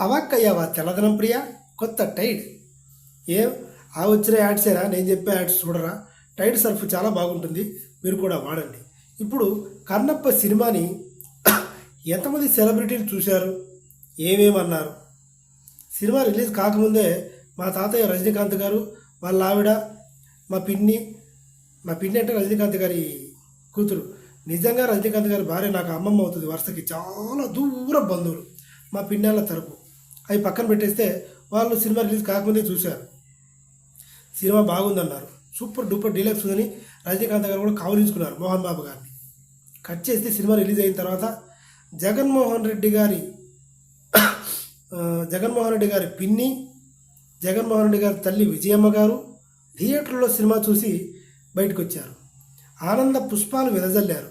అవాక్కయ్యావా తెల్లదనం ప్రియ? కొత్త టైడ్. ఏం? ఆ వచ్చిన యాడ్సేరా నేను చెప్పే యాడ్స్ చూడరా? టైడ్ సర్ఫ్ చాలా బాగుంటుంది. మీరు కూడా వాడండి. ఇప్పుడు కర్ణప్ప సినిమాని ఎంతమంది సెలబ్రిటీలు చూశారు? ఏమేమన్నారు? సినిమా రిలీజ్ కాకముందే మా తాతయ్య రజనీకాంత్ గారు వాళ్ళ ఆవిడ మా పిన్ని మా పిన్ని అంటే రజనీకాంత్ గారి కూతురు. నిజంగా రజనీకాంత్ గారి భార్య నాకు అమ్మమ్మ అవుతుంది. వరుసకి చాలా దూర బంధువులు. మా పిన్నాళ్ళ తరపు. అవి పక్కన పెట్టేస్తే వాళ్ళు సినిమా రిలీజ్ కాకముందే చూశారు. సినిమా బాగుందన్నారు. సూపర్ డూపర్ డీలక్స్ ఉందని రజనీకాంత్ గారు కూడా కౌలించుకున్నారు మోహన్ బాబు గారిని. కట్ చేస్తే సినిమా రిలీజ్ అయిన తర్వాత జగన్మోహన్ రెడ్డి గారి జగన్మోహన్ రెడ్డి గారి పిన్ని జగన్మోహన్ రెడ్డి గారి తల్లి విజయమ్మ గారు థియేటర్లో సినిమా చూసి బయటకు వచ్చారు ఆనంద పుష్పాలు వెదజల్లారు.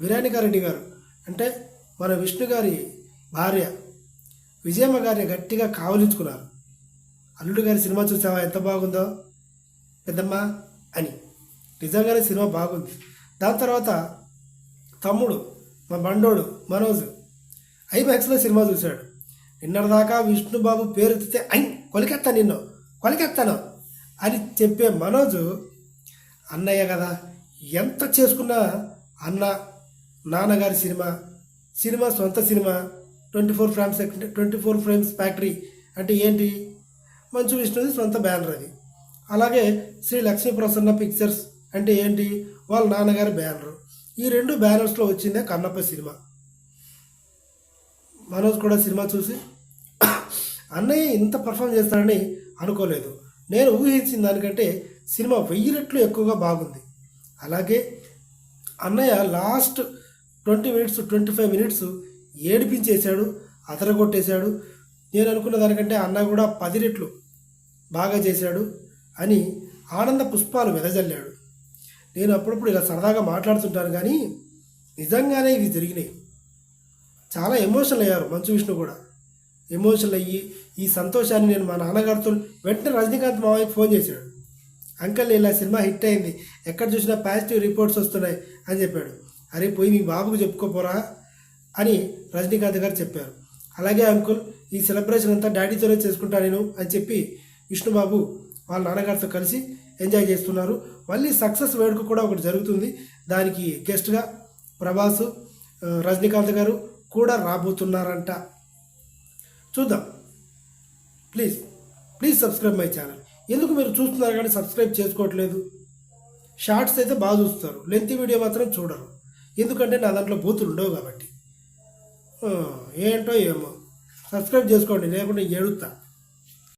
విరాణికారెడ్డి గారు అంటే మన విష్ణు గారి భార్య విజయమ్మ గారిని గట్టిగా కావలించుకున్నారు. అల్లుడు గారి సినిమా చూసావా? ఎంత బాగుందో? పెద్దమ్మ అని. నిజంగానే సినిమా బాగుంది. దాని తర్వాత తమ్ముడు మా బండోడు మనోజ్ ఐమాక్స్లో సినిమా చూశాడు. నిన్నటిదాకా విష్ణుబాబు పేరు ఎత్తితే ఐ కొలికెత్తా నిన్ను కొలికెత్తాను అని చెప్పే మనోజు అన్నయ్య కదా ఎంత చేసుకున్నా అన్న నాన్నగారి సినిమా సినిమా సొంత cinema twenty four frames twenty four frames factory అంటే ఏంటి? మంచు విష్ణుది సొంత బ్యానర్ అది. అలాగే శ్రీ లక్ష్మీ ప్రసన్న పిక్చర్స్ అంటే ఏంటి? వాళ్ళ నాన్నగారి బ్యానర్. ఈ రెండు బ్యానర్స్లో వచ్చిందే కన్నప్ప సినిమా. మనోజ్ కూడా సినిమా చూసి అన్నయ్య ఇంత పర్ఫామ్ చేస్తాడని అనుకోలేదు. నేను ఊహించిన దానికంటే సినిమా వెయ్యి రెట్లు ఎక్కువగా బాగుంది. అలాగే అన్నయ్య last twenty minutes twenty five minutes ఏడిపించేశాడు అతరగొట్టేశాడు. నేను అనుకున్న దానికంటే అన్న కూడా పది రెట్లు బాగా చేశాడు అని ఆనంద పుష్పాలు వెదజల్లాడు. నేను అప్పుడప్పుడు ఇలా సరదాగా మాట్లాడుతుంటాను కానీ నిజంగానే ఇవి జరిగినాయి. చాలా ఎమోషనల్ అయ్యారు మంచు విష్ణు కూడా. ఎమోషనల్ అయ్యి ఈ సంతోషాన్ని నేను మా నాన్నగారితో వెంటనే రజనీకాంత్ మామయ్యకి ఫోన్ చేశాడు. అంకల్ ఇలా సినిమా హిట్ అయింది ఎక్కడ చూసినా పాజిటివ్ రిపోర్ట్స్ వస్తున్నాయి అని చెప్పాడు. అరే పోయి మీ బాబుకు చెప్పుకోపోరా. అని రజనీకాంత్ గారు చెప్పారు. అలాగే అంకుల్ ఈ సెలబ్రేషన్ అంతా డాడీతోనే చేసుకుంటా నేను అని చెప్పి విష్ణుబాబు వాళ్ళ నాన్నగారితో కలిసి ఎంజాయ్ చేస్తున్నారు. మళ్ళీ సక్సెస్ వేడుక కూడా ఒకటి జరుగుతుంది. దానికి గెస్ట్గా ప్రభాస్ రజనీకాంత్ గారు కూడా రాబోతున్నారంట. చూద్దాం. Please please subscribe my channel ఎందుకు మీరు చూస్తున్నారు కానీ సబ్స్క్రైబ్ చేసుకోవట్లేదు? షార్ట్స్ అయితే బాగా చూస్తారు. లెంత్ వీడియో మాత్రం చూడరు. ఎందుకంటే నా దాంట్లో బూతులు ఉండవు కాబట్టి. ఏంటో ఏమో. సబ్స్క్రైబ్ చేసుకోండి లేకుంటే ఎడుతా